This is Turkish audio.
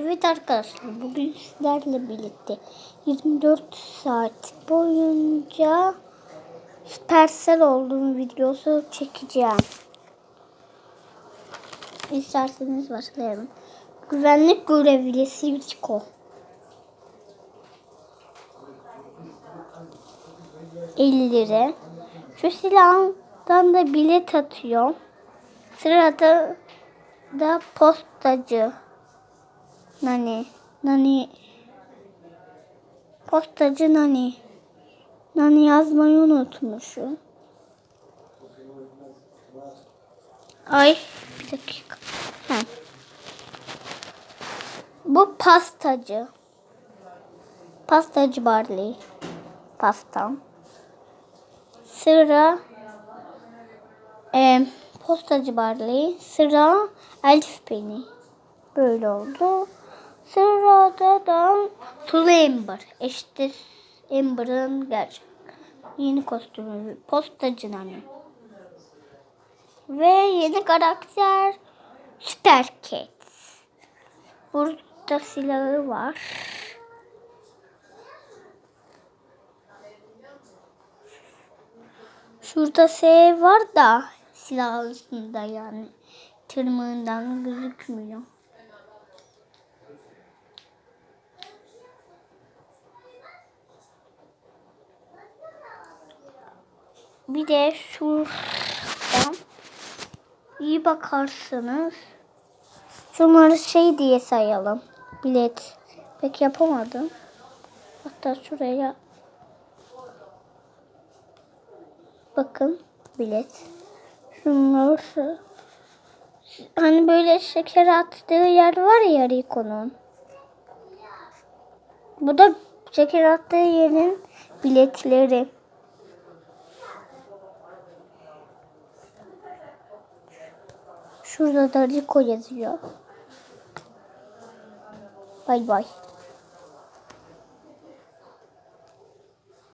Evet arkadaşlar bugün sizlerle birlikte 24 saat boyunca Supercell olduğum videosu çekeceğim. İsterseniz başlayalım. Güvenlik görevlisi Rico. lira. Şu silahdan da bilet atıyor. Sırada da postacı. Nani. Nani. Postacı Nani. Nani yazmayı unutmuşum. Ay bir dakika. Ha. Bu pastacı. Pastacı Barley. Pastam. Sıra e, postacı Barley. Sıra Elf Penny. Böyle oldu. Sırada da Sulu Ember. İşte Ember'ın gerçek yeni kostümü. Postacı Nani. Ve yeni karakter Super Cat. Burada silahı var. Şurada S var da silah üstünde yani. Tırmığından gözükmüyor. Bir de şuradan iyi bakarsanız şunları şey diye sayalım. Bilet. Pek yapamadım. Hatta şuraya bakın bilet. Şunlar şu- hani böyle şeker attığı yer var ya Rico'nun. Bu da şeker attığı yerin biletleri. Şurada da Rico yazıyor. Bay bay.